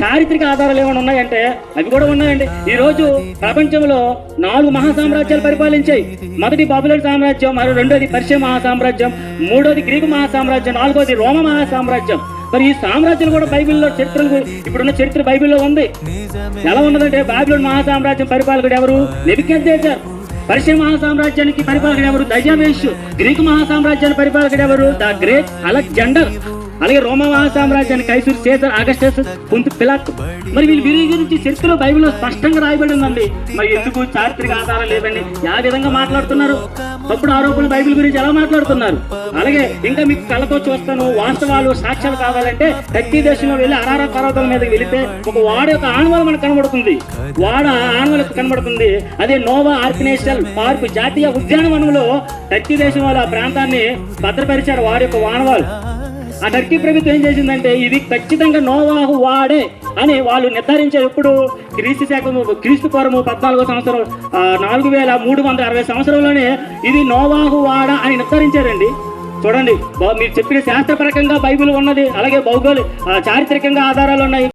చారిత్రక ఆధారాలు ఏమైనా ఉన్నాయంటే? అవి కూడా ఉన్నాయండి. ఈ రోజు ప్రపంచంలో నాలుగు మహా సామ్రాజ్యాలు పరిపాలించాయి. మొదటి బాబులర్ సామ్రాజ్యం మరియు రెండోది పర్షియా మహా సామ్రాజ్యం మూడోది గ్రీకు మహా సామ్రాజ్యం నాలుగోది రోమ మహా సామ్రాజ్యం మరి ఈ సామ్రాజ్యాలు కూడా బైబిల్లో చరిత్రలు ఇప్పుడున్న చరిత్ర బైబిల్లో ఉంది. ఎలా ఉన్నదంటే బాబిలోని మహా సామ్రాజ్యం పరిపాలకుడు ఎవరు? నెబికెద్దేశారు పర్షియా మహాసామ్రాజ్యానికి పరిపాలకుడు ఎవరు? దజావేష్ గ్రీకు మహాసామ్రాజ్యాన్ని పరిపాలకుడు ఎవరు? The great Alexander. అలాగే రోమా సామ్రాజ్యాన్ని కైసూరు కైసూర్ సీజర్ అగస్టస్ పుంతు పిలాత్ మరి వీళ్ళు వీరి గురించి చరిత్రలో బైబిల్లో స్పష్టంగా రాయబడి ఉందండి మరి ఎందుకు చారిత్రక ఆధారాలు లేవండి ఆ విధంగా మాట్లాడుతున్నారు. తప్పుడు ఆరోపణలు బైబిల్ గురించి ఎలా మాట్లాడుతున్నారు? అలాగే ఇంకా మీకు కళ్ళతో చూస్తాను వాస్తవాలు సాక్ష్యాలు కావాలంటే ప్రతి దేశంలో వెళ్ళి అరార పర్వతాల మీదకి వెళితే ఒక వాడ యొక్క ఆనవాలు మనకు కనబడుతుంది. వాడ ఆనవాలు కనబడుతుంది. అదే నోవా ఆర్కినేషనల్ పార్క్ జాతీయ ఉద్యానవనంలో ప్రతి దేశం వాళ్ళు ఆ ప్రాంతాన్ని భద్రపరిచారు వాడి యొక్క వానవాలు ఆ టర్కీ ప్రభుత్వం ఏం చేసిందంటే ఇది ఖచ్చితంగా నోవాహు వాడే అని వాళ్ళు నిర్ధారించారు ఎప్పుడు క్రీస్తు శాఖము క్రీస్తు పూర్వము పద్నాలుగో సంవత్సరం నాలుగు వేల మూడు వందల అరవై సంవత్సరంలోనే ఇది నోవాహు వాడ అని నిర్ధారించారండి. చూడండి మీరు చెప్పిన శాస్త్రపరకంగా బైబిల్ ఉన్నది అలాగే భౌగోళిక చారిత్రకంగా ఆధారాలు ఉన్నాయి.